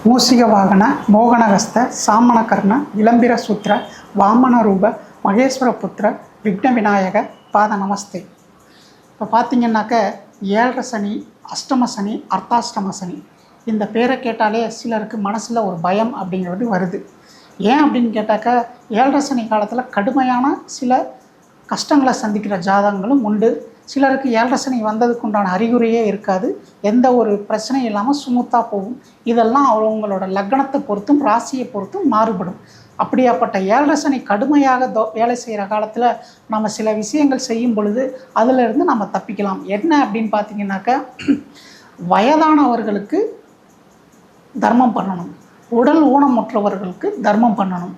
மூசிக வாகன மோகனகஸ்த சாமணகர்ண விளம்பிர சூத்திர வாமனரூப மகேஸ்வர புத்திர விக்ன விநாயக பாத நமஸ்தே இப்போ பார்த்தீங்கன்னாக்க ஏழரை சனி அஷ்டம சனி அர்த்தாஷ்டம சனி இந்த பேரை கேட்டாலே சிலருக்கு மனசில் ஒரு பயம் அப்படிங்கிறது வருது ஏன் அப்படின்னு கேட்டாக்க ஏழரை சனி காலத்தில் கடுமையான சில கஷ்டங்களை சந்திக்கிற ஜாதகங்களும் உண்டு சிலருக்கு ஏழரை சனி வந்ததுக்கு உண்டான அறிகுறியே இருக்காது. எந்த ஒரு பிரச்சனையும் இல்லாமல் ஸ்மூத்தாக போகும். இதெல்லாம் அவங்களோட லக்னத்தை பொறுத்தும் ராசியை பொறுத்தும் மாறுபடும். அப்படியாப்பட்ட ஏழரை சனி கடுமையாக தோ வேலை செய்கிற காலத்தில் நம்ம சில விஷயங்கள் செய்யும் பொழுது அதிலிருந்து நம்ம தப்பிக்கலாம். என்ன அப்படின்னு பார்த்தீங்கன்னாக்கா வயதானவர்களுக்கு தர்மம் பண்ணணும். உடல் ஊனமுற்றவர்களுக்கு தர்மம் பண்ணணும்.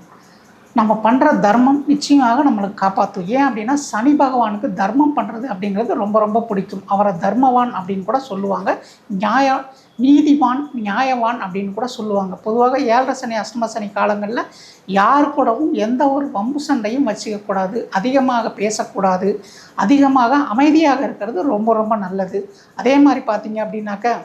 நம்ம பண்ணுற தர்மம் நிச்சயமாக நம்மளுக்கு காப்பாற்றும் ஏன் அப்படின்னா சனி பகவானுக்கு தர்மம் பண்ணுறது அப்படிங்கிறது ரொம்ப ரொம்ப பிடிக்கும். அவரை தர்மவான் அப்படின்னு கூட சொல்லுவாங்க. நியாய நீதிவான் நியாயவான் அப்படின்னு கூட சொல்லுவாங்க. பொதுவாக ஏழரை சனி அஷ்டம சனி காலங்களில் யார் கூடவும் எந்த ஒரு வம்பு சண்டையும் வச்சுக்கக்கூடாது அதிகமாக பேசக்கூடாது. அதிகமாக அமைதியாக இருக்கிறது ரொம்ப ரொம்ப நல்லது. அதே மாதிரி பார்த்தீங்க அப்படின்னாக்க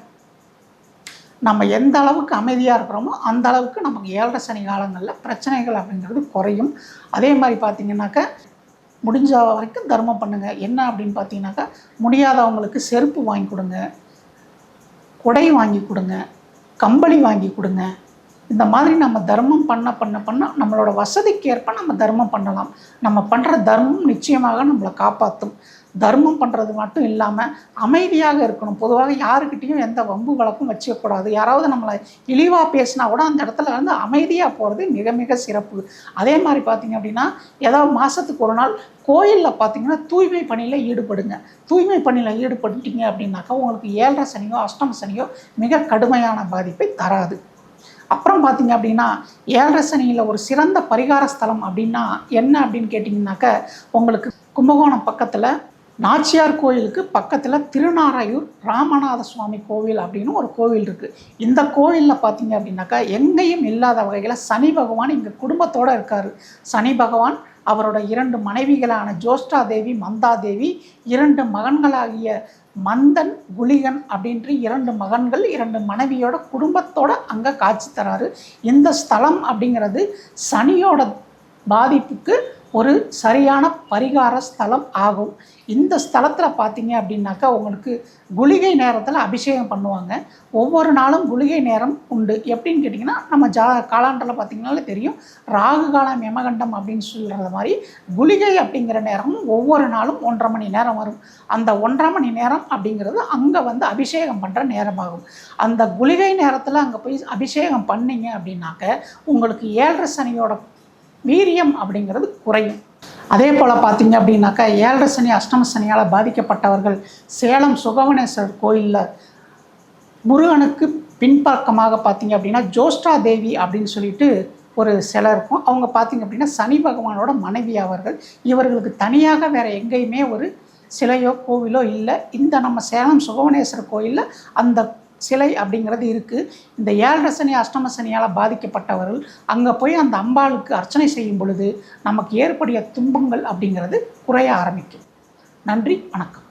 நம்ம எந்த அளவுக்கு அமைதியாக இருக்கிறோமோ அந்த அளவுக்கு நமக்கு ஏழரை சனி காலங்களில் பிரச்சனைகள் அப்படிங்கிறது குறையும். அதே மாதிரி பார்த்தீங்கன்னாக்க முடிஞ்ச வரைக்கும் தர்மம் பண்ணுங்கள் என்ன அப்படின்னு பார்த்தீங்கன்னாக்கா முடியாதவங்களுக்கு செருப்பு வாங்கி கொடுங்க. குடை வாங்கி கொடுங்க. கம்பளி வாங்கி கொடுங்க. இந்த மாதிரி நம்ம தர்மம் பண்ண பண்ண பண்ண நம்மளோட வசதிக்கு ஏற்ப நம்ம தர்மம் பண்ணலாம். நம்ம பண்ணுற தர்மம் நிச்சயமாக நம்மளை காப்பாற்றும் தர்மம் பண்ணுறது மட்டும் இல்லாமல் அமைதியாக இருக்கணும். பொதுவாக யாருக்கிட்டேயும் எந்த வம்பு வழக்கும் வச்சுக்கக்கூடாது யாராவது நம்மளை இழிவாக பேசினா கூட அந்த இடத்துல வந்து அமைதியாக போகிறது மிக மிக சிறப்பு. அதே மாதிரி பார்த்திங்க அப்படின்னா ஏதாவது மாதத்துக்கு ஒரு நாள் கோயிலில் பார்த்தீங்கன்னா தூய்மை பணியில் ஈடுபடுங்க. தூய்மை பணியில் ஈடுபட்டுட்டீங்க அப்படின்னாக்கா உங்களுக்கு ஏழரை சனியோ அஷ்டம சனியோ மிக கடுமையான பாதிப்பை தராது. அப்புறம் பார்த்தீங்க அப்படின்னா ஏழரை சனியில் ஒரு சிறந்த பரிகார ஸ்தலம் அப்படின்னா என்ன அப்படின்னு கேட்டிங்கனாக்க உங்களுக்கு கும்பகோணம் பக்கத்தில் நாச்சியார் கோயிலுக்கு பக்கத்தில் திருநாராயூர் ராமநாத சுவாமி கோவில் அப்படின்னு ஒரு கோவில் இருக்குது இந்த கோவிலில் பார்த்தீங்க அப்படின்னாக்கா எங்கேயும் இல்லாத வகையில் சனி பகவான் இங்கே குடும்பத்தோடு இருக்கார். சனி பகவான் அவரோட இரண்டு மனைவிகளான ஜோஷ்டா தேவி மந்தா தேவி இரண்டு மகன்களாகிய மந்தன் குலிகன் அப்படின்ற இரண்டு மகன்கள் இரண்டு மனைவியோட குடும்பத்தோட அங்கே காட்சி தராரு. இந்த ஸ்தலம் அப்படிங்கிறது சனியோட பாதிப்புக்கு ஒரு சரியான பரிகார ஸ்தலம் ஆகும். இந்த ஸ்தலத்தில் பார்த்தீங்க அப்படின்னாக்கா உங்களுக்கு குளிகை நேரத்தில் அபிஷேகம் பண்ணுவாங்க. ஒவ்வொரு நாளும் குளிகை நேரம் உண்டு. எப்படின்னு கேட்டிங்கன்னா நம்ம ஜா காலாண்டரில் பார்த்திங்கனாலே தெரியும். ராகு காலம் யமகண்டம் அப்படின்னு சொல்கிறது மாதிரி குளிகை அப்படிங்கிற நேரமும் ஒவ்வொரு நாளும் ஒன்றரை மணி நேரம் வரும். அந்த ஒன்றரை மணி நேரம் அப்படிங்கிறது அங்கே வந்து அபிஷேகம் பண்ணுற நேரமாகும். அந்த குளிகை நேரத்தில் அங்கே போய் அபிஷேகம் பண்ணீங்க அப்படின்னாக்க உங்களுக்கு ஏழரை சனியோட வீரியம் அப்படிங்கிறது குறையும். அதே போல் பார்த்தீங்க அப்படின்னாக்கா ஏழரை சனி அஷ்டம சனியால் பாதிக்கப்பட்டவர்கள் சேலம் சுகவனேஸ்வரர் கோயிலில் முருகனுக்கு பின்பக்கமாக பார்த்தீங்க அப்படின்னா ஜோஷ்டா தேவி அப்படின்னு சொல்லிட்டு ஒரு சிலை இருக்கும். அவங்க பார்த்தீங்க அப்படின்னா சனி பகவானோட மனைவி அவர்கள். இவர்களுக்கு தனியாக வேறு எங்கேயுமே ஒரு சிலையோ கோவிலோ இல்லை. இந்த நம்ம சேலம் சுகவனேஸ்வரர் கோயிலில் அந்த சிலை அப்படிங்கிறது இருக்குது இந்த ஏழரை சனி அஷ்டம சனியால் பாதிக்கப்பட்டவர்கள் அங்கே போய் அந்த அம்பாளுக்கு அர்ச்சனை செய்யும் பொழுது நமக்கு ஏற்படைய துன்பங்கள் அப்படிங்கிறது குறைய ஆரம்பிக்கும். நன்றி வணக்கம்.